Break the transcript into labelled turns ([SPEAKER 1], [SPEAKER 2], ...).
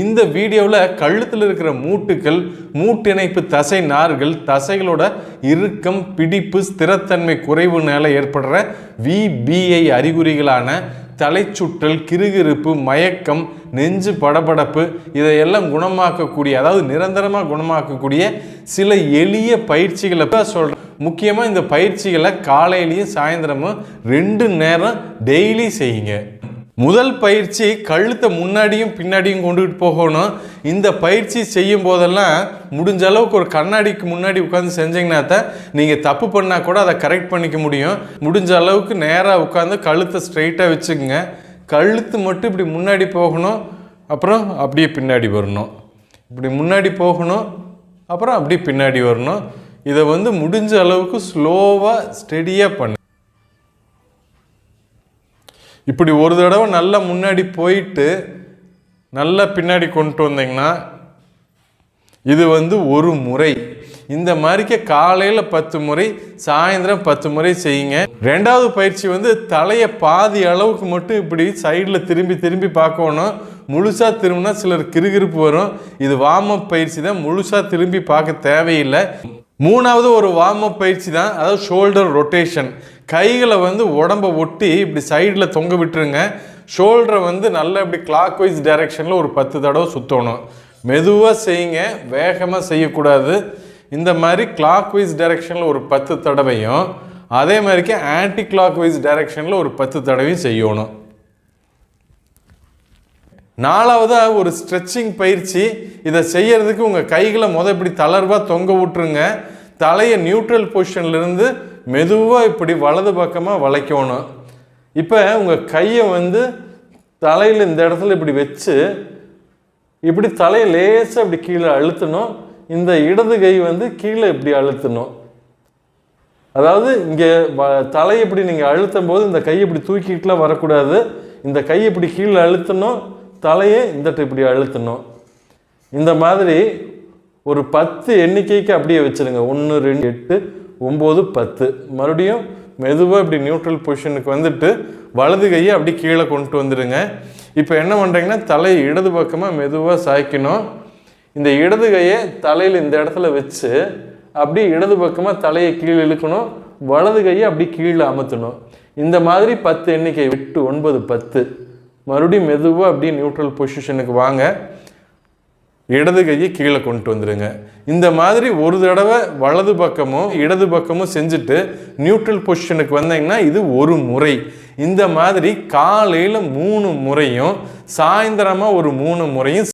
[SPEAKER 1] இந்த வீடியோவில் கழுத்தில் இருக்கிற மூட்டுகள் மூட்டிணைப்பு தசை நார்கள் தசைகளோட இறுக்கம் பிடிப்பு ஸ்திரத்தன்மை குறைவுனால ஏற்படுற விபிஐ அறிகுறிகளான தலைச்சுற்றல் கிருகிருப்பு மயக்கம் நெஞ்சு படபடப்பு இதையெல்லாம் குணமாக்கக்கூடிய அதாவது நிரந்தரமாக குணமாக்கக்கூடிய சில எளிய பயிற்சிகளை தான் சொல்கிறேன் முக்கியமாக இந்த பயிற்சிகளை காலையிலையும் சாயந்தரமும் ரெண்டு நேரம் டெய்லி செய்யுங்க. முதல் பயிற்சி கழுத்தை முன்னாடியும் பின்னாடியும் கொண்டுகிட்டு போகணும். இந்த பயிற்சி செய்யும் போதெல்லாம் முடிஞ்ச அளவுக்கு ஒரு கண்ணாடிக்கு முன்னாடி உட்காந்து செஞ்சீங்கன்னா தான் நீங்கள் தப்பு பண்ணால் கூட அதை கரெக்ட் பண்ணிக்க முடியும். முடிஞ்ச அளவுக்கு நேராக உட்காந்து கழுத்தை ஸ்ட்ரைட்டாக வச்சுக்கோங்க. கழுத்து மட்டும் இப்படி முன்னாடி போகணும். அப்புறம் அப்படியே பின்னாடி வரணும். இப்படி முன்னாடி போகணும். அப்புறம் அப்படியே பின்னாடி வரணும். இதை வந்து முடிஞ்ச அளவுக்கு ஸ்லோவாக ஸ்டெடியாக பண்ணு. இப்படி ஒரு தடவை நல்லா முன்னாடி போயிட்டு நல்லா பின்னாடி கொண்டு வந்தீங்கன்னா இது வந்து ஒரு முறை. இந்த மாதிரிக்க காலையில் பத்து முறை சாயந்தரம் பத்து முறை செய்யுங்க. ரெண்டாவது பயிற்சி வந்து தலையை பாதி அளவுக்கு மட்டும் இப்படி சைடில் திரும்பி திரும்பி பார்க்கணும். முழுசாக திரும்பினா சிலர் கிறுகிறுப்பு வரும். இது வார்ம் அப் பயிற்சி தான். முழுசாக திரும்பி பார்க்க தேவையில்லை. மூணாவது ஒரு வார்ம் அப் பயிற்சி தான். அதாவது ஷோல்டர் ரொட்டேஷன் கைகளை வந்து உடம்ப ஒட்டி இப்படி சைடில் தொங்க விட்டுருங்க. ஷோல்டரை வந்து நல்லா இப்படி கிளாக் வைஸ் டைரெக்ஷனில் ஒரு பத்து தடவை சுற்றணும் மெதுவாக செய்யுங்க வேகமாக செய்யக்கூடாது. இந்த மாதிரி கிளாக் வைஸ் டைரெக்ஷனில் ஒரு பத்து தடவையும் அதே மாதிரிக்கு ஆன்டி கிளாக் வைஸ் டைரெக்ஷனில் ஒரு பத்து தடவையும் செய்யணும். நாலாவதாக ஒரு ஸ்ட்ரெச்சிங் பயிற்சி. இதை செய்யறதுக்கு உங்கள் கைகளை முத இப்படி தளர்வாக தொங்க விட்டுருங்க. தலையை நியூட்ரல் பொசிஷன்லேருந்து மெதுவாக இப்படி வலது பக்கமாக வளைக்கணும். இப்போ உங்கள் கையை வந்து தலையில் இந்த இடத்துல இப்படி வச்சு இப்படி தலையை லேசாக இப்படி கீழே அழுத்தணும். இந்த இடது கை வந்து கீழே இப்படி அழுத்தணும். அதாவது இங்கே வ தலையை இப்படி நீங்கள் அழுத்தும் போது இந்த கையை இப்படி தூக்கிட்டுலாம் வரக்கூடாது. இந்த கையை இப்படி கீழே அழுத்தணும் தலையை இந்தட்டு இப்படி அழுத்தணும். இந்த மாதிரி ஒரு பத்து எண்ணிக்கைக்கு அப்படியே வச்சுருங்க. ஒன்று ரெண்டு எட்டு ஒம்பது பத்து. மறுபடியும் மெதுவாக இப்படி நியூட்ரல் பொசிஷனுக்கு வந்துட்டு வலது கையை அப்படி கீழே கொண்டு வந்துடுங்க. இப்போ என்ன பண்ணுறீங்கன்னா தலையை இடது பக்கமாக மெதுவாக சாய்க்கணும். இந்த இடது கையை தலையில் இந்த இடத்துல வச்சு அப்படி இடது பக்கமாக தலையை கீழே இழுக்கணும். வலது கையை அப்படி கீழே அமுத்தணும் இந்த மாதிரி பத்து எண்ணிக்கை விட்டு ஒன்பது பத்து. மறுபடியும் மெதுவாக அப்படியே நியூட்ரல் பொசிஷனுக்கு வாங்க. இடது கையை கீழே கொண்டு வந்துடுங்க இந்த மாதிரி ஒரு தடவை வலது பக்கமும் இடது பக்கமும் செஞ்சுட்டு நியூட்ரல் பொசிஷனுக்கு வந்தீங்கன்னா இது ஒரு முறை. இந்த மாதிரி காலையில் மூணு முறையும் சாயந்தரமாக ஒரு மூணு முறையும்